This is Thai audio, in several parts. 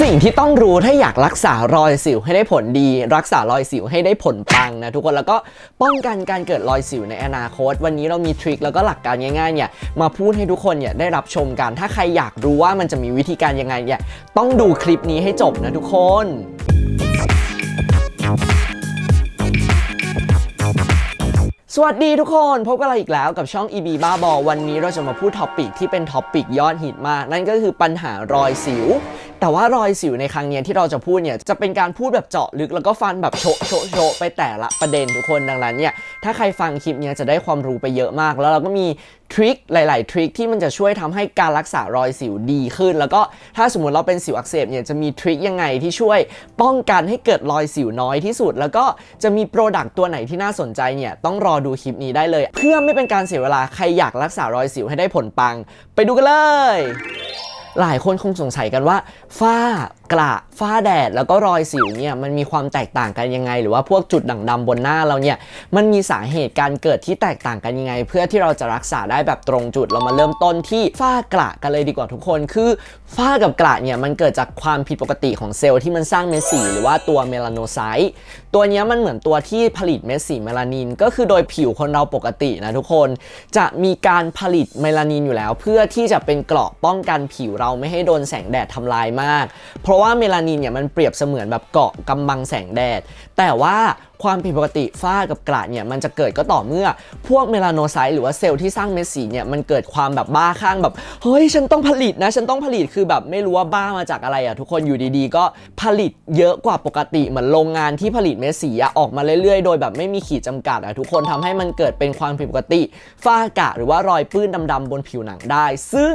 สิ่งที่ต้องรู้ถ้าอยากรักษารอยสิวให้ได้ผลดี รักษารอยสิวให้ได้ผลปังนะทุกคนแล้วก็ป้องกันการเกิดรอยสิวในอนาคต วันนี้เรามีทริคแล้วก็หลักการง่ายๆเนี่ยมาพูดให้ทุกคนเนี่ยได้รับชมกันถ้าใครอยากรู้ว่ามันจะมีวิธีการยังไงเนี่ยต้องดูคลิปนี้ให้จบนะทุกคนสวัสดีทุกคนพบกันเราอีกแล้วกับช่อง EB บ้าบอวันนี้เราจะมาพูดท็อปิกที่เป็นท็อปิกยอดฮิตมาก นั่นก็คือปัญหารอยสิว แต่ว่ารอยสิวในครั้งนี้ที่เราจะพูดเนี่ยจะเป็นการพูดแบบเจาะลึกแล้วก็ฟันแบบโชะโชะโชะไปแต่ละประเด็นทุกคนดังนั้นเนี่ยถ้าใครฟังคลิปเนี้ยจะได้ความรู้ไปเยอะมาก แล้วเราก็มีทริคหลาย ๆ ทริคที่มันจะช่วยทำให้การรักษารอยสิวดีขึ้น แล้วก็ถ้าสมมติเราเป็นสิวอักเสบเนี่ยจะมีทริคยังไงที่ช่วยป้องกันให้เกิดรอยสิวน้อยที่สุด แล้วก็จะมีโปรดักต์ตัวไหนที่น่าสนใจเนี่ยต้องรอดูคลิปนี้ได้เลย เพื่อไม่เป็นการเสียเวลาใครอยากรักษารอยสิวให้ได้ผลปัง ไปดูกันเลย หลายคนคงสงสัยกันว่าฝ้า กระฝ้าแดดแล้วก็รอยสิวเนี่ยมันมีความแตกต่างกันยังไง หรือว่าพวกจุดด่างดำบนหน้าเราเนี่ยมันมีสาเหตุการเกิดที่แตกต่างกันยังไง เพื่อที่เราจะรักษาได้แบบตรงจุดเรามาเริ่มต้นที่ฝ้ากระกันเลยดีกว่าทุกคน คือฝ้ากับกระเนี่ยมันเกิดจากความผิดปกติของเซลล์ที่มันสร้างเม็ดสีหรือว่าตัวเมลาโนไซต์ตัวนี้มันเหมือนตัวที่ผลิตเม็ดสีเมลานิน ก็คือโดยผิวคนเราปกตินะทุกคน จะมีการผลิตเมลานินอยู่แล้ว เพื่อที่จะเป็นเกราะป้องกันผิวเราไม่ให้โดนแสงแดดทำลายมากเพราะว่าเมลานินเนี่ยมันเปรียบเสมือนแบบเกาะกำบังแสงแดด แต่ว่า ความผิดปกติฝ้ากับกระเนี่ยมันจะเกิดก็ต่อเมื่อ พวกเมลาโนไซต์หรือว่าเซลล์ที่สร้างเม็ดสีเนี่ยมันเกิดความแบบบ้าคลั่งแบบเฮ้ยฉันต้องผลิตนะฉันต้องผลิตคือแบบไม่รู้ว่าบ้ามาจากอะไรอะทุกคนอยู่ดีๆ ก็ผลิตเยอะกว่าปกติเหมือนโรงงานที่ผลิตเม็ดสีอะออกมาเรื่อยๆ โดยแบบไม่มีขีดจำกัดอะทุกคนทำให้มันเกิดเป็นความผิดปกติฝ้ากระหรือว่ารอยปื้นดำๆบนผิวหนังได้ ซึ่ง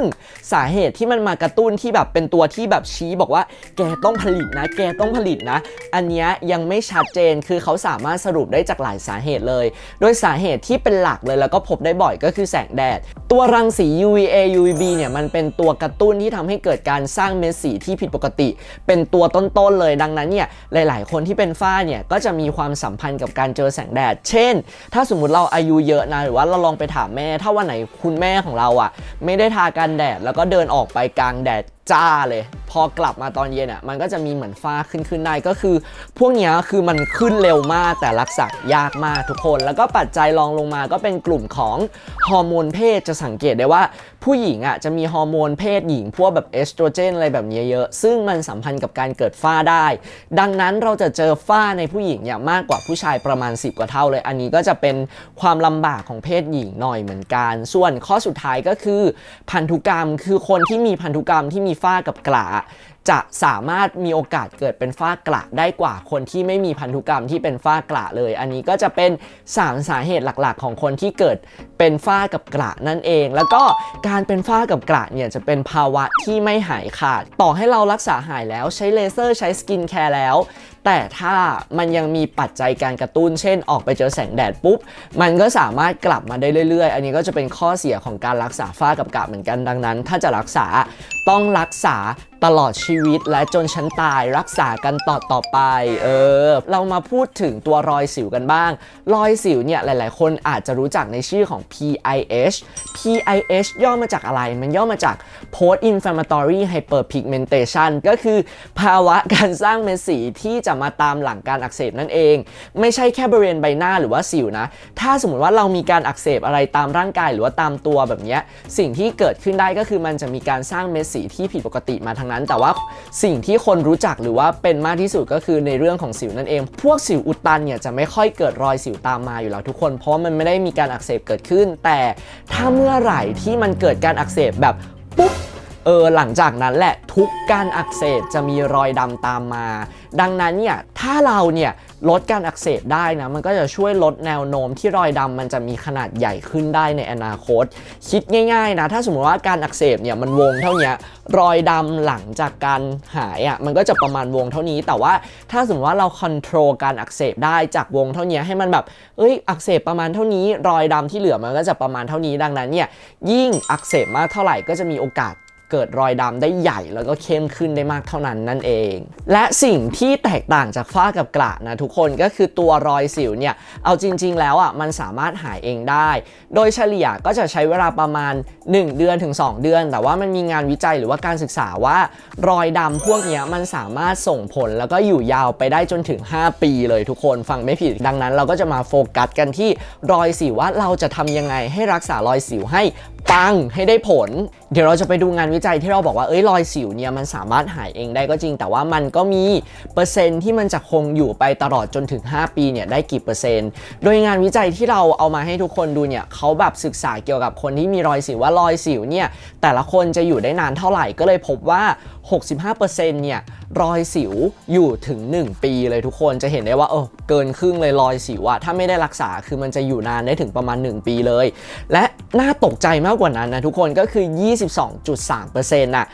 สาเหตุที่มันมากระตุ้นที่แบบเป็นตัวที่แบบชี้บอกว่า แกต้องผลิตนะ แกต้องผลิตนะ อันนี้ยังไม่ชัดเจนคือเขาสาามารถสรุปได้จากหลายสาเหตุเลย โดยสาเหตุที่เป็นหลักเลยแล้วก็พบได้บ่อยก็คือแสงแดด ตัวรังสี UVA UVB เนี่ยมันเป็นตัวกระตุ้นที่ทำให้เกิดการสร้างเม็ดสีที่ผิดปกติ เป็นตัวต้นๆเลยดังนั้นเนี่ยหลาย ๆ คนที่เป็นฝ้าเนี่ยก็จะมีความสัมพันธ์กับการเจอแสงแดด เช่น ถ้าสมมติเราอายุเยอะนะหรือว่าเราลองไปถามแม่ ถ้าวันไหนคุณแม่ของเราอะไม่ได้ทากันแดดแล้วก็เดินออกไปกลางแดด จ้าเลย พอกลับมาตอนเย็นอะมันก็จะมีเหมือนฝ้าขึ้นขึ้นได้ก็คือ พวกเนี้ยคือมันขึ้นเร็วมากแต่รักษายากมากทุกคน แล้วก็ปัจจัยรองลงมาก็เป็นกลุ่มของฮอร์โมนเพศจะสังเกตได้ว่า ผู้หญิงอะจะมีฮอร์โมนเพศหญิง พวกแบบเอสโตรเจนอะไรแบบนี้เยอะ ซึ่งมันสัมพันธ์กับการเกิดฝ้าได้ ดังนั้นเราจะเจอฝ้าในผู้หญิงเนี่ยมากกว่าผู้ชายประมาณ 10 กว่าเท่าเลย อันนี้ก็จะเป็นความลำบากของเพศหญิงหน่อยเหมือนกัน ส่วนข้อสุดท้ายก็คือ พันธุกรรมคือคนที่มีพันธุกรรมที่มีฝ้ากับกระจะสามารถมีโอกาสเกิดเป็นฝ้ากระได้กว่าคนที่ไม่มีพันธุกรรมที่เป็นฝ้ากระเลย อันนี้ก็จะเป็น 3 สาเหตุหลักๆ ของคนที่เกิดเป็นฝ้ากับกระนั่นเอง แล้วก็การเป็นฝ้ากับกระเนี่ยจะเป็นภาวะที่ไม่หายขาด ต่อให้เรารักษาหายแล้วใช้เลเซอร์ใช้สกินแคร์แล้ว แต่ถ้ามันยังมีปัจจัยการกระตุ้น เช่น ออกไปเจอแสงแดดปุ๊บ มันก็สามารถกลับมาได้เรื่อยๆ อันนี้ก็จะเป็นข้อเสียของการรักษาฝ้ากับกระเหมือนกันดังนั้น ถ้าจะรักษา ต้องรักษาตลอดชีวิตและจนชั้นตายรักษากันต่อต่อไป เออ เรามาพูดถึงตัวรอยสิวกันบ้าง รอยสิวเนี่ยหลาย ๆ คนอาจจะรู้จักในชื่อของ PIH PIH ย่อมาจากอะไร มันย่อมาจาก Post Inflammatory Hyperpigmentation ก็คือภาวะการสร้างเม็ดสีที่จะมาตามหลังการอักเสบนั่นเอง ไม่ใช่แค่บริเวณใบหน้าหรือว่าสิวนะ ถ้าสมมติว่าเรามีการอักเสบอะไรตามร่างกายหรือว่าตามตัวแบบเนี้ยสิ่งที่เกิดขึ้นได้ก็คือมันจะมีการสร้างเม็ดสีที่ผิดปกติมาทางนั้น แต่ว่าสิ่งที่คนรู้จักหรือว่าเป็นมากที่สุดก็คือในเรื่องของสิวนั่นเอง พวกสิวอุดตันเนี่ยจะไม่ค่อยเกิดรอยสิวตามมาอยู่แล้วทุกคน เพราะมันไม่ได้มีการอักเสบเกิดขึ้น แต่ถ้าเมื่อไหร่ที่มันเกิดการอักเสบแบบปุ๊บเออหลังจากนั้นแหละทุกการอักเสบจะมีรอยดำตามมา ดังนั้นเนี่ยถ้าเราเนี่ย ลดการอักเสบได้นะ มันก็จะช่วยลดแนวโน้มที่รอยดำมันจะมีขนาดใหญ่ขึ้นได้ในอนาคต คิดง่ายๆนะ ถ้าสมมติว่าการอักเสบเนี่ยมันวงเท่านี้รอยดำหลังจากการหายอะ่ะมันก็จะประมาณวงเท่านี้ แต่ว่าถ้าสมมติว่าเราคอนโทรลการอักเสบได้จากวงเท่านี้ให้มันแบบเอ้ยอักเสบประมาณเท่านี้ รอยดำที่เหลือมันก็จะประมาณเท่านี้ดังนั้นเนี่ยยิ่งอักเสบมากเท่าไหร่ก็จะมีโอกาส เกิดรอยดำได้ใหญ่แล้วก็เข้มขึ้นได้มากเท่านั้นนั่นเอง และสิ่งที่แตกต่างจากฝ้ากับกระนะทุกคนก็คือตัวรอยสิวเนี่ยเอาจริง ๆ แล้วอะมันสามารถหายเองได้ โดยเฉลี่ยก็จะใช้เวลาประมาณ 1 เดือนถึง 2 เดือน แต่ว่ามันมีงานวิจัยหรือว่าการศึกษาว่ารอยดำพวกนี้มันสามารถส่งผลแล้วก็อยู่ยาวไปได้จนถึง 5 ปีเลยทุกคนฟังไม่ผิดดังนั้น เราก็จะมาโฟกัสกันที่รอยสิวว่าเราจะทำยังไงให้รักษารอยสิวให้ ปังให้ได้ผล เดี๋ยวเราจะไปดูงานวิจัยที่เราบอกว่าเอ้ยรอยสิวเนี่ยมันสามารถหายเองได้ก็จริง แต่ว่ามันก็มีเปอร์เซ็นต์ที่มันจะคงอยู่ไปตลอดจนถึง 5 ปีเนี่ยได้กี่เปอร์เซ็นต์ โดยงานวิจัยที่เราเอามาให้ทุกคนดูเนี่ยเขาแบบศึกษาเกี่ยวกับคนที่มีรอยสิวว่ารอยสิวเนี่ยแต่ละคนจะอยู่ได้นานเท่าไหร่ก็เลยพบว่า 65%เนี่ยรอยสิวอยู่ถึง 1 ปีเลยทุกคนจะเห็นได้ว่าเออเกินครึ่งเลยรอยสิวอะถ้าไม่ได้รักษาคือมันจะอยู่นานได้ถึงประมาณ 1 ปีเลย และน่าตกใจมากกว่านั้นนะทุกคนก็คือ 22.3%น่ะ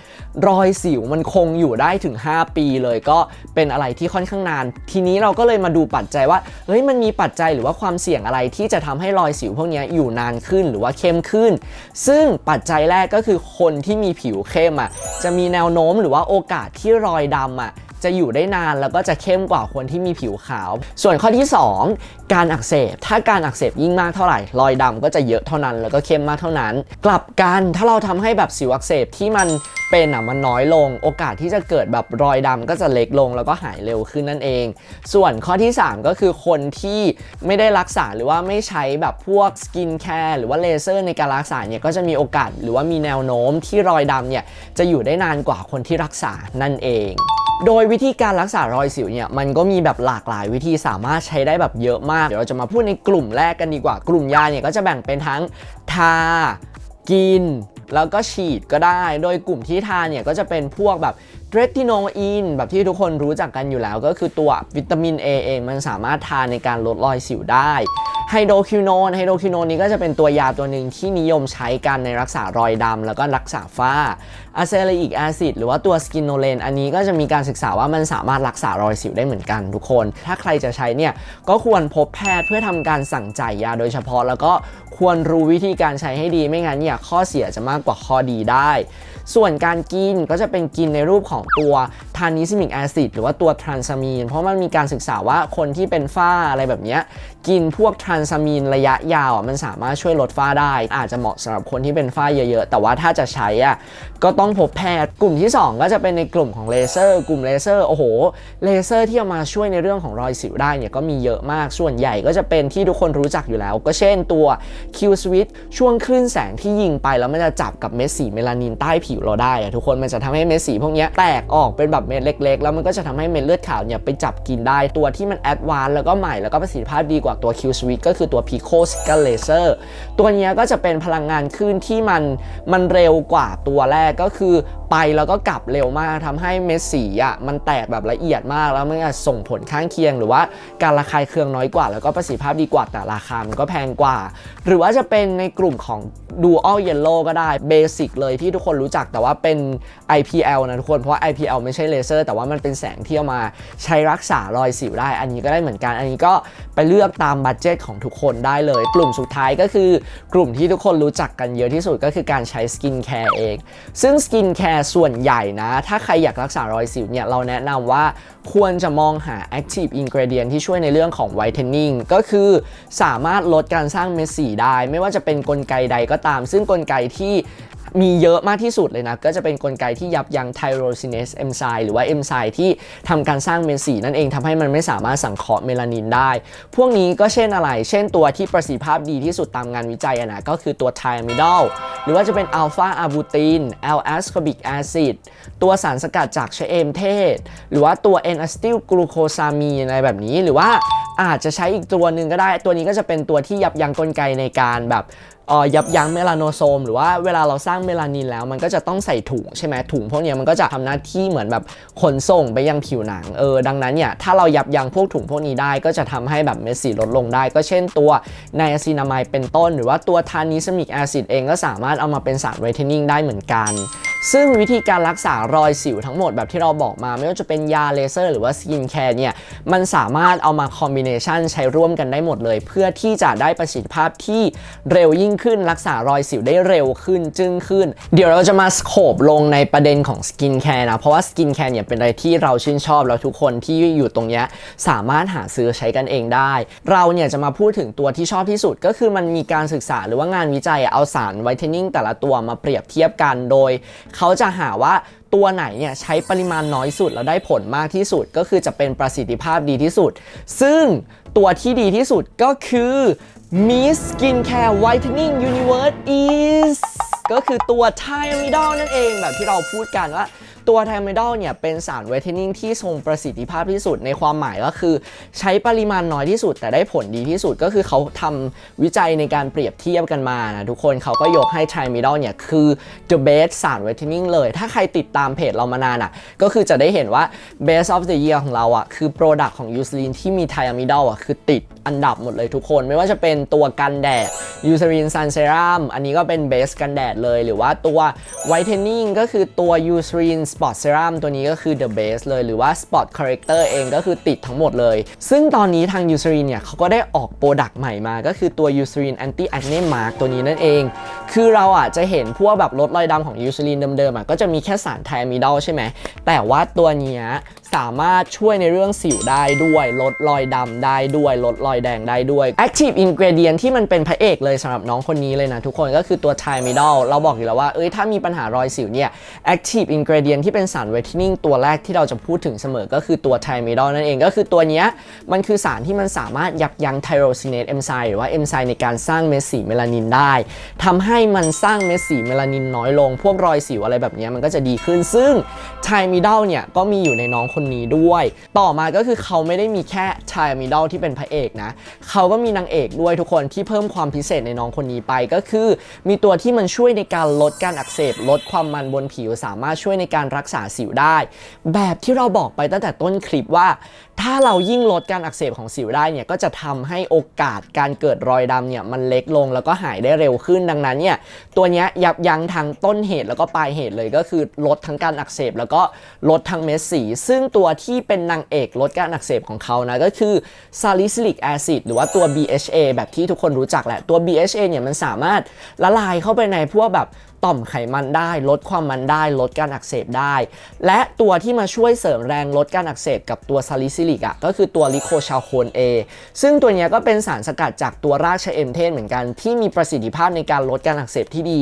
รอยสิวมันคงอยู่ได้ถึง 5 ปีเลยก็เป็นอะไรที่ค่อนข้างนาน ทีนี้เราก็เลยมาดูปัจจัยว่าเฮ้ยมันมีปัจจัยหรือว่าความเสี่ยงอะไรที่จะทำให้รอยสิวพวกนี้อยู่นานขึ้นหรือว่าเข้มขึ้น ซึ่งปัจจัยแรกก็คือคนที่มีผิวเข้มอะจะมีแนวโน้มหรือว่าโอกาสที่รอยดำอะ จะอยู่ได้นานแล้วก็จะเข้มกว่าคนที่มีผิวขาว ส่วนข้อที่ 2 การอักเสบ ถ้าการอักเสบยิ่งมากเท่าไหร่ รอยดำก็จะเยอะเท่านั้น แล้วก็เข้มมากเท่านั้น กลับกันถ้าเราทำให้แบบสิวอักเสบที่มันเป็นอะมันน้อยลง โอกาสที่จะเกิดแบบรอยดำก็จะเล็กลงแล้วก็หายเร็วขึ้นนั่นเอง ส่วนข้อที่ 3 ก็คือคนที่ไม่ได้รักษาหรือว่าไม่ใช้แบบพวกสกินแคร์หรือว่าเลเซอร์ในการรักษาเนี่ยก็จะมีโอกาสหรือว่ามีแนวโน้มที่รอยดำเนี่ยจะอยู่ได้นานกว่าคนที่รักษานั่นเอง โดยวิธีการรักษารอยสิวเนี่ยมันก็มีแบบหลากหลายวิธีสามารถใช้ได้แบบเยอะมาก เดี๋ยวเราจะมาพูดในกลุ่มแรกกันดีกว่า กลุ่มยาเนี่ยก็จะแบ่งเป็นทั้งทา กิน แล้วก็ฉีดก็ได้ โดยกลุ่มที่ทาเนี่ยก็จะเป็นพวกแบบ เรติโนอินแบบที่ทุกคนรู้จักกันอยู่แล้ว ก็คือตัววิตามิน A เองมันสามารถทานในการลดรอยสิวได้ไฮโดรคิวโนนไฮโดรคิวโนนนี้ก็จะเป็นตัวยาตัวหนึ่งที่นิยมใช้กันในรักษารอยดำแล้วก็รักษาฝ้าอะเซลิกแอซิดหรือว่าตัวสกินโนเลนอันนี้ก็จะมีการศึกษาว่ามันสามารถรักษารอยสิวได้เหมือนกันทุกคน ถ้าใครจะใช้เนี่ยก็ควรพบแพทย์เพื่อทำการสั่งจ่ายยาโดยเฉพาะ แล้วก็ควรรู้วิธีการใช้ให้ดีไม่งั้นเนี่ยข้อเสียจะมากกว่าข้อดีได้ ส่วนการกินก็จะเป็นกินในรูปของตัวทานิซิมิกแอซิดหรือว่าตัวทรานซามีน เพราะมันมีการศึกษาว่าคนที่เป็นฝ้าอะไรแบบเนี้ย กินพวกทรานซามีนระยะยาวอะมันสามารถช่วยลดฝ้าได้ อาจจะเหมาะสำหรับคนที่เป็นฝ้าเยอะๆ แต่ว่าถ้าจะใช้อะก็ต้องพบแพทย์ กลุ่มที่ 2 ก็จะเป็นในกลุ่มของเลเซอร์ กลุ่มเลเซอร์โอ้โหเลเซอร์ที่เอามาช่วยในเรื่องของรอยสิวได้เนี่ยก็มีเยอะมากส่วนใหญ่ก็จะเป็นที่ทุกคนรู้จักอยู่แล้ว ก็เช่นตัว Q switch ช่วงคลื่นแสงที่ยิงไปแล้วมันจะจับกับเม็ดสีเมลานินใต้ผิวเราได้อะทุกคนมันจะทำให้เม็ดสีพวกนี้แตกออกเป็นแบบเม็ดเล็ก ๆ แล้วมันก็จะทำให้เม็ดเลือดขาวเนี่ยไปจับกินได้ตัวที่มันแอดวานแล้วก็ใหม่แล้วก็ประสิทธิภาพดีกว่าตัว Q switch ก็คือตัว Pico Signal Laser ตัวนี้ก็จะเป็นพลังงานคลื่นที่มันมันเร็วกว่าตัวแรกก็คือ ไปแล้วก็กลับเร็วมากทำให้เม็ดสีอะมันแตกแบบละเอียดมากแล้วมันจะส่งผลข้างเคียง หรือว่าการระคายเคืองน้อยกว่า แล้วก็ประสิทธิภาพดีกว่าแต่ราคามันก็แพงกว่า หรือว่าจะเป็นในกลุ่มของ Dual Yellow ก็ได้เบสิกเลยที่ทุกคนรู้จักแต่ว่าเป็น IPL นะทุกคนเพราะว่า IPL ไม่ใช่เลเซอร์แต่ว่ามันเป็นแสงที่เอามาใช้รักษารอยสิวได้ อันนี้ก็ได้เหมือนกัน อันนี้ก็ไปเลือกตามบัตเจตของทุกคนได้เลย กลุ่มสุดท้ายก็คือกลุ่มที่ทุกคนรู้จักกันเยอะที่สุดก็คือการใช้สกินแคร์เอง ซึ่งสกินแคร์ส่วนใหญ่นะ ถ้าใครอยากรักษารอยสิวเนี่ย เราแนะนำว่าควรจะมองหา active ingredient ที่ช่วยในเรื่องของ whitening ก็คือสามารถลดการสร้างเม็ดสีได้ ไม่ว่าจะเป็นนกลไกใดก็ตาม ซึ่งกลไกที่ มีเยอะมากที่สุดเลยนะ ก็จะเป็นนกลไกที่ยับยั้งไทโรซินเนสเอนไซม์หรือว่าเอนไซม์ที่ทำการสร้างเม็ดสีนั่นเองทำให้มันไม่สามารถสังเคราะห์เมลานินได้ พวกนี้ก็เช่นอะไร เช่นตัวที่ประสิทธิภาพดีที่สุดตามงานวิจัยนะก็คือตัวไทอะมิดอลหรือว่าจะเป็นอัลฟาอะบูตินแอลแอสคอบิกแอซิดตัวสารสกัดจากชะเอมเทศ หรือว่าตัวเอนอะสติลกลูโคซามีนอะไรแบบนี้หรือว่าอาจจะใช้อีกตัวหนึ่งก็ได้ ตัวนี้ก็จะเป็นตัวที่ยับยั้งกลไกในการแบบยับยั้งเมลานโซม หรือว่าเวลาเราสร้างเมลานินแล้วมันก็จะต้องใส่ถุงใช่ไหมถุงพวกนี้มันก็จะทำหน้าที่เหมือนแบบขนส่งไปยังผิวหนังเออดังนั้นเนี่ยถ้าเรายับยั้งพวกถุงพวกนี้ได้ก็จะทำให้แบบเม็ดสีลดลงได้ ก็เช่นตัวไนอะซินามายเป็นต้น หรือว่าตัวทานิสมิกแอซิดเองก็สามารถเอามาเป็นสารไวท์เทนนิ่งได้เหมือนกัน ซึ่งวิธีการรักษารอยสิวทั้งหมดแบบที่เราบอกมา ไม่ว่าจะเป็นยาเลเซอร์หรือว่าสกินแคร์เนี่ยมันสามารถเอามาคอมบิเนชันใช้ร่วมกันได้หมดเลย เพื่อที่จะได้ประสิทธิภาพที่เร็วยิ่งขึ้นรักษารอยสิวได้เร็วขึ้นจึ้งขึ้น เดี๋ยวเราจะมาสโคบลงในประเด็นของสกินแคร์นะ เพราะว่าสกินแคร์เนี่ยเป็นอะไรที่เราชื่นชอบแล้วทุกคนที่อยู่ตรงเนี้ยสามารถหาซื้อใช้กันเองได้ เราเนี่ยจะมาพูดถึงตัวที่ชอบที่สุด ก็คือมันมีการศึกษาหรือว่างานวิจัยเอาสารไวท์เทนนิ่งแต่ละตัวมาเปรียบเทียบกันโดยเขาจะหาว่าตัวไหนเนี่ยใช้ปริมาณน้อยสุดแล้วได้ผลมากที่สุด ก็คือจะเป็นประสิทธิภาพดีที่สุด ซึ่งตัวที่ดีที่สุดก็คือ Miss Skincare Whitening Universe is ก็คือตัว t i m i d o l นั่นเองแบบที่เราพูดกันว่า ตัว t i m i d o l เนี่ยเป็นสารไวท์เทนนิ่งที่ทรงประสิทธิภาพที่สุดในความหมายก็คือ ใช้ปริมาณน้อยที่สุดแต่ได้ผลดีที่สุดก็คือเขาทำวิจัยในการเปรียบเทียบกันมานะทุกคนเขาก็ยกให้ t i m i d o l เนี่ยคือ the best สารไวท์เทนนิ่งเลย ถ้าใครติดตามเพจเรามานานอะก็คือจะได้เห็นว่า best of the year ของเราอะคือ product ของ Eucerin ที่มี t i m i d o l อะคือติดอันดับหมดเลยทุกคนไม่ว่าจะเป็นตัวกันแดด Eucerin Sun Serum อันนี้ก็เป็นเบสกันแดดเลย หรือว่าตัว Whitening ก็คือตัว Eucerin Spot Serum ตัวนี้ก็คือ the base เลยหรือว่า Spot Corrector เองก็คือติดทั้งหมดเลย ซึ่งตอนนี้ทาง Eucerin เนี่ยเขาก็ได้ออกโปรดักต์ใหม่มา ก็คือตัว Eucerin Anti Acne Mark ตัวนี้นั่นเอง คือเราอะจะเห็นพวกแบบลดรอยดำของ Eucerin เดิมๆอะก็จะมีแค่สารไทมิดอลใช่ไหมแต่ว่าตัวเนี้ย สามารถช่วยในเรื่องสิวได้ด้วย ลดรอยดำได้ด้วย ลดรอยแดงได้ด้วย Active Ingredient ที่มันเป็นพระเอกเลยสำหรับน้องคนนี้เลยนะทุกคนก็คือตัว t i m i d o l เราบอกอยู่แล้วว่าเอ้ยถ้ามีปัญหารอยสิวเนี่ย Active Ingredient ที่เป็นสาร Whitening ตัวแรกที่เราจะพูดถึงเสมอก็คือตัว t i m i d o l นั่นเองก็คือตัวเนี้ยมันคือสารที่มันสามารถยับยั้ง Tyrosinase enzyme หรือว่า enzyme ในการสร้างเม็ดสีเมลานินได้ทำให้มันสร้างเม็ดสีเมลานินน้อยลง พวกรอยสิวอะไรแบบนี้มันก็จะดีขึ้นซึ่ง t i m i d o l เนี่ยก็มีอยู่ในน้องคนนี้ด้วย ต่อมาก็คือเขาไม่ได้มีแค่ t i m i d o l ที่เป็นพระเอกนะ เขาก็มีนางเอกด้วยทุกคนที่เพิ่มความพิเศษในน้องคนนี้ไปก็คือ มีตัวที่มันช่วยในการลดการอักเสบ ลดความมันบนผิวสามารถช่วยในการรักษาสิวได้ แบบที่เราบอกไปตั้งแต่ต้นคลิปว่า ถ้าเรายิ่งลดการอักเสบของสิวได้เนี่ยก็จะทำให้โอกาสการเกิดรอยดำเนี่ยมันเล็กลงแล้วก็หายได้เร็วขึ้นดังนั้นเนี่ยตัวนี้ยยับยั้งทั้งต้นเหตุแล้วก็ปลายเหตุเลยก็คือลดทั้งการอักเสบแล้วก็ลดทั้งเม็ดสี ซึ่งตัวที่เป็นนางเอกลดการอักเสบของเขานะก็คือซาลิซิลิกแอซิดหรือว่าตัว BHA แบบที่ทุกคนรู้จักแหละ ตัว BHA เนี่ยมันสามารถละลายเข้าไปในพวกแบบ ต่อมไขมันได้ ลดความมันได้ ลดการอักเสบได้ และตัวที่มาช่วยเสริมแรงลดการอักเสบกับตัวซาลิซิลิกอะก็คือตัวลิโคชาโคนเอซึ่งตัวนี้ก็เป็นสารสกัดจากตัวรากชะเอมเทศเหมือนกันที่มีประสิทธิภาพในการลดการอักเสบที่ดี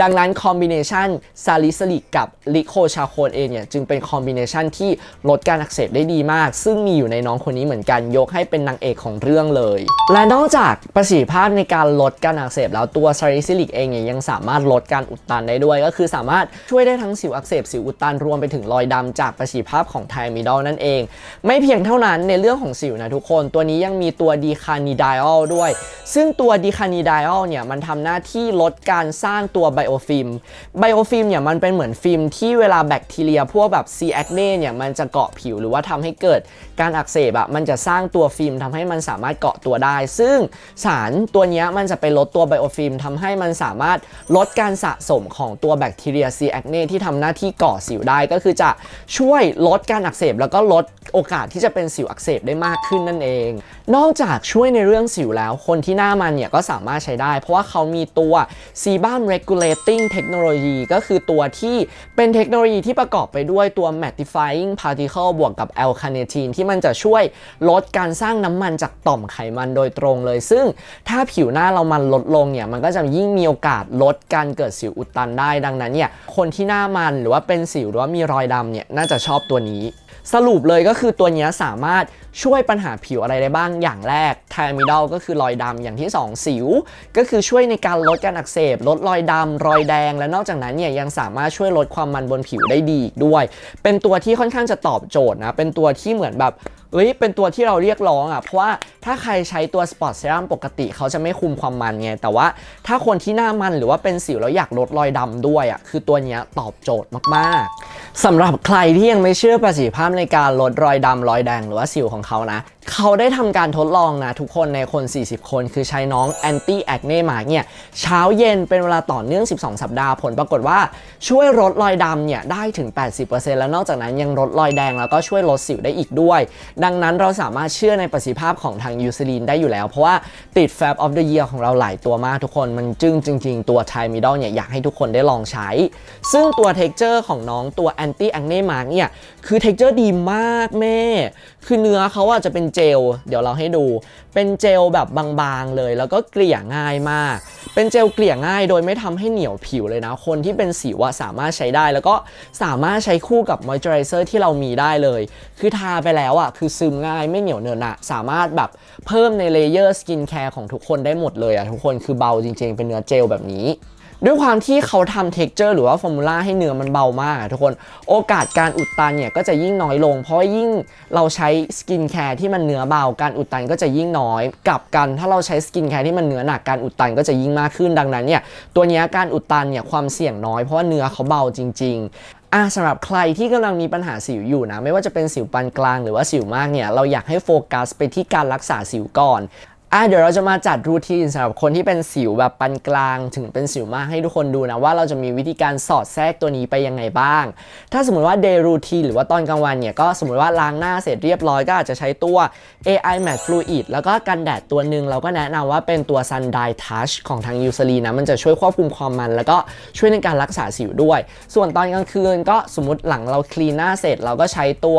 ดังนั้นคอมบิเนชันซาลิซิลิกกับลิโคชาโคนเอเนี่ยจึงเป็นคอมบิเนชันที่ลดการอักเสบได้ดีมาก ซึ่งมีอยู่ในน้องคนนี้เหมือนกันยกให้เป็นนางเอกของเรื่องเลย และนอกจากประสิทธิภาพในการลดการอักเสบแล้วตัวซาลิซิลิกเองเนี่ยยังสามารถลดการอุดตันได้ด้วย ก็คือสามารถช่วยได้ทั้งสิวอักเสบสิวอุดตันรวมไปถึงรอยดำจากประสิทธิภาพของไทมิดอลนั่นเอง ไม่เพียงเท่านั้นในเรื่องของสิวนะทุกคนตัวนี้ยังมีตัวดีคานิไดอลด้วย ซึ่งตัวดีคานิไดอลเนี่ยมันทำหน้าที่ลดการสร้างตัวไบโอฟิล์มไบโอฟิล์มเนี่ยมันเป็นเหมือนฟิล์มที่เวลาแบคทีเรียพวกแบบซีแอคเน่เนี่ยมันจะเกาะผิวหรือว่าทำให้เกิดการอักเสบอะมันจะสร้างตัวฟิล์มทำให้มันสามารถเกาะตัวได้ ซึ่งสารตัวนี้มันจะไปลดตัวไบโอฟิล์มทำให้มันสามารถลดการสะสมของตัวแบคทีเรียซีแอคเน่ที่ทำหน้าที่ก่อสิวได้ก็คือจะช่วยลดการอักเสบ แล้วก็ลดโอกาสที่จะเป็นสิวอักเสบได้มากขึ้นนั่นเอง นอกจากช่วยในเรื่องสิวแล้ว คนที่หน้ามันเนี่ยก็สามารถใช้ได้ เพราะว่าเขามีตัว Sebum Regulating Technology ก็คือตัวที่เป็นเทคโนโลยีที่ประกอบไปด้วยตัว Mattifying Particle บวกกับ L carnitine ที่มันจะช่วยลดการสร้างน้ำมันจากต่อมไขมันโดยตรงเลย ซึ่งถ้าผิวหน้าเรามันลดลงเนี่ยมันก็จะยิ่งมีโอกาสลดการเกิดสิวอุดตันได้ดังนั้นเนี่ยคนที่หน้ามันหรือว่าเป็นสิวหรือว่ามีรอยดำเนี่ยน่าจะชอบตัวนี้ สรุปเลยก็คือตัวนี้สามารถช่วยปัญหาผิวอะไรได้บ้างอย่างแรกไทมิดอลก็คือรอยดำอย่างที่ 2 สิว ก็คือช่วยในการลดการอักเสบ ลดรอยดำรอยแดง และนอกจากนั้นเนี่ยยังสามารถช่วยลดความมันบนผิวได้ดีอีกด้วย เป็นตัวที่ค่อนข้างจะตอบโจทย์นะ เป็นตัวที่เหมือนแบบเอ้ยเป็นตัวที่เราเรียกร้องอะ เพราะว่าถ้าใครใช้ตัวสปอตเซรั่มปกติเขาจะไม่คุมความมันไง แต่ว่าถ้าคนที่หน้ามันหรือว่าเป็นสิวแล้วอยากลดรอยดำด้วยอะ คือตัวนี้ตอบโจทย์มาก ๆสำหรับใครที่ยังไม่เชื่อประสิทธิภาพในการลดรอยดำรอยแดงหรือว่าสิวของเขานะ เขาได้ทำการทดลองนะทุกคนในคน 40 คน คือใช้น้อง anti acne mark เนี่ยเช้าเย็นเป็นเวลาต่อเนื่อง 12 สัปดาห์ผลปรากฏว่าช่วยลดรอยดำเนี่ยได้ถึง 80%แล้วนอกจากนั้นยังลดรอยแดงแล้วก็ช่วยลดสิวได้อีกด้วย ดังนั้นเราสามารถเชื่อในประสิทธิภาพของทางยูซ l ลีนได้อยู่แล้ว เพราะว่าติด Fab of the Year ของเราหลายตัวมากทุกคนมันจึ้งจริง ๆ ตัว t i m i d o l เนี่ยอยากให้ทุกคนได้ลองใช้ ซึ่งตัว texture ของน้องตัว anti acne mark เนี่ยคือ texture ดีมากแม่ คือเนื้อเขาอะจจะเป็นเจล เดี๋ยวเราให้ดู เป็นเจลแบบบางๆเลย แล้วก็เกลี่ยง่ายมาก เป็นเจลเกลี่ยง่ายโดยไม่ทำให้เหนียวผิวเลยนะ คนที่เป็นสิวสามารถใช้ได้ แล้วก็สามารถใช้คู่กับมอยเจอไรเซอร์ที่เรามีได้เลย คือทาไปแล้วอะคือซึมง่ายไม่เหนียวเนอะหนะสามารถแบบเพิ่มในเลเยอร์สกินแคร์ของทุกคนได้หมดเลยอะทุกคน คือเบาจริงๆ เป็นเนื้อเจลแบบนี้ ด้วยความที่เขาทำเท็กเจอร์หรือว่าฟอร์มูลาให้เนื้อมันเบามากทุกคนโอกาสการอุดตันเนี่ยก็จะยิ่งน้อยลง เพราะยิ่งเราใช้สกินแคร์ที่มันเนื้อเบา การอุดตันก็จะยิ่งน้อยกลับกัน ถ้าเราใช้สกินแคร์ที่มันเนื้อหนักการอุดตันก็จะยิ่งมากขึ้นดังนั้นเนี่ยตัวนี้การอุดตันเนี่ยความเสี่ยงน้อยเพราะว่าเนื้อเขาเบาจริง ๆอะสำหรับใครที่กำลังมีปัญหาสิวอยู่นะ ไม่ว่าจะเป็นสิวปานกลางหรือว่าสิวมากเนี่ย เราอยากให้โฟกัสไปที่การรักษาสิวก่อน อะเดี๋ยวเราจะมาจัดรูทีนสำหรับคนที่เป็นสิวแบบปานกลาง ถึงเป็นสิวมากให้ทุกคนดูนะ ว่าเราจะมีวิธีการสอดแทรกตัวนี้ไปยังไงบ้าง ถ้าสมมติว่า day routine หรือว่าตอนกลางวันเนี่ย ก็สมมติว่าล้างหน้าเสร็จเรียบร้อยก็อาจจะใช้ตัว AI Matte Fluid แล้วก็กันแดดตัวหนึ่งเราก็แนะนำว่าเป็นตัว Sun Dye Touch ของทาง u s e r i นะ มันจะช่วยควบคุมความมัน แล้วก็ช่วยในการรักษาสิวด้วย ส่วนตอนกลางคืนก็สมมติหลังเราคลีนหน้าเสร็จเราก็ใช้ตัว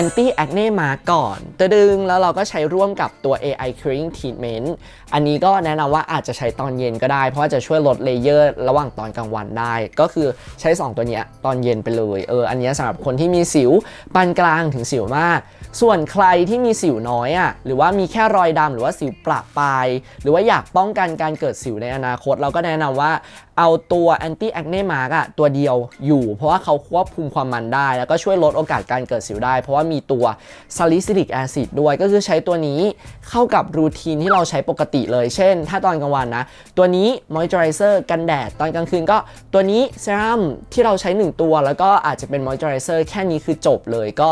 Anti Acne Mark ก่อนตะดึงแล้วเราก็ใช้ร่วมกับตัว AI Curing ตเมนต์อันนี้ก็แนะนำว่าอาจจะใช้ตอนเย็นก็ได้ เพราะว่าจะช่วยลดเลเยอร์ระหว่างตอนกลางวันได้ ก็คือใช้ 2 ตัวเนี้ยตอนเย็นไปเลยเอออันนี้ยสำหรับคนที่มีสิวปานกลางถึงสิวมาก ส่วนใครที่มีสิวน้อยอะหรือว่ามีแค่รอยดำหรือว่าสิวประปราย หรือว่าอยากป้องกันการเกิดสิวในอนาคต เราก็แนะนำว่าเอาตัว anti acne mark อะตัวเดียวอยู่ เพราะว่าเขาควบคุมความมันได้ แล้วก็ช่วยลดโอกาสการเกิดสิวได้ เพราะว่ามีตัว salicylic acid ด้วยก็คือใช้ตัวนี้เข้ากับรูทีนที่เราใช้ปกติเลย เช่น ถ้าตอนกลางวันนะ ตัวนี้ moisturizer กันแดด ตอนกลางคืนก็ตัวนี้เซรั่มที่เราใช้ 1 ตัว แล้วก็อาจจะเป็น moisturizer แค่นี้คือจบเลยก็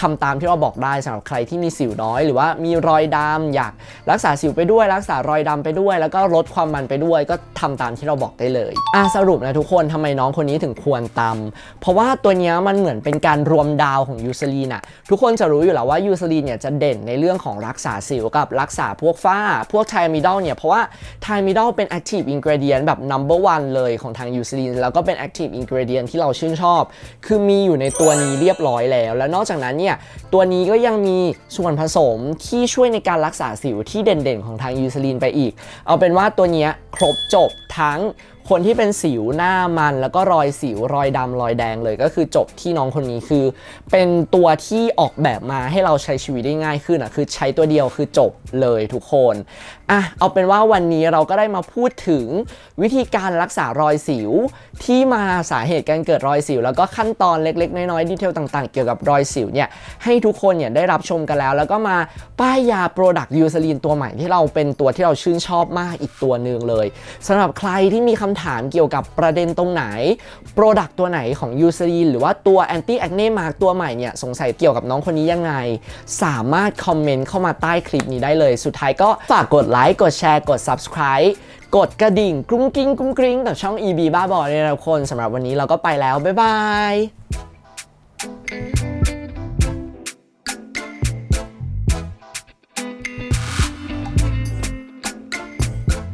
ทำตามที่เราบอกได้สำหรับใครที่มีสิวน้อย หรือว่ามีรอยดำอยากรักษาสิวไปด้วย รักษารอยดำไปด้วย แล้วก็ลดความมันไปด้วย ก็ทำตามที่เราบอกได้เลยอะสรุปนะทุกคนทำไมน้องคนนี้ถึงควรตำเพราะว่าตัวนี้มันเหมือนเป็นการรวมดาวของยูซลีนอะทุกคนจะรู้อยู่แล้วว่ายูซลีนเนี่ยจะเด่นในเรื่องของรักษาสิวกับรักษาพวกฝ้า พวกไทมิดอลเนี่ยเพราะว่าไทมิดอลเป็น active ingredient แบบ number one เลยของทางยูซลีนแล้วก็เป็น active ingredient ที่เราชื่นชอบ คือมีอยู่ในตัวนี้เรียบร้อยแล้ว แล้วนอกจากนั้นเนี่ยตัวนี้ก็ยังมีส่วนผสมที่ช่วยในการรักษาสิวที่เด่นๆ ของทางยูซลีนไปอีก เอาเป็นว่าตัวนี้ครบจบทั้งคนที่เป็นสิวหน้ามันแล้วก็รอยสิวรอยดำรอยแดงเลยก็คือจบที่น้องคนนี้คือ เป็นตัวที่ออกแบบมาให้เราใช้ชีวิตได้ง่ายขึ้นอะคือใช้ตัวเดียวคือจบเลยทุกคนอะเอาเป็นว่าวันนี้เราก็ได้มาพูดถึงวิธีการรักษารอยสิว ที่มาสาเหตุการเกิดรอยสิว แล้วก็ขั้นตอนเล็กๆ น้อยๆดีเทลต่างๆ เกี่ยวกับรอยสิวเนี่ยให้ทุกคนเนี่ยได้รับชมกันแล้ว แล้วก็มาป้ายยาโปรดักต์ยูซลีนตัวใหม่ที่เราเป็นตัวที่เราชื่นชอบมากอีกตัวหนึ่งเลยสำหรับใครที่มีคำถามเกี่ยวกับประเด็นตรงไหนโปรดักต์ตัวไหนของยูซลีนหรือว่าตัว Anti Acne Mark ตัวใหม่เนี่ยสงสัยเกี่ยวกับน้องคนนี้ยังไง สามารถคอมเมนต์เข้ามาใต้คลิปนี้ได้เลย สุดท้ายก็ฝากกดไลค์ กดแชร์ กด subscribe กดกระดิ่งกรุ้งกริ้งกรุ้งกริ้งกับช่อง EB บ้าบอเลยนะทุกคนสำหรับวันนี้เราก็ไปแล้ว บ๊ายบาย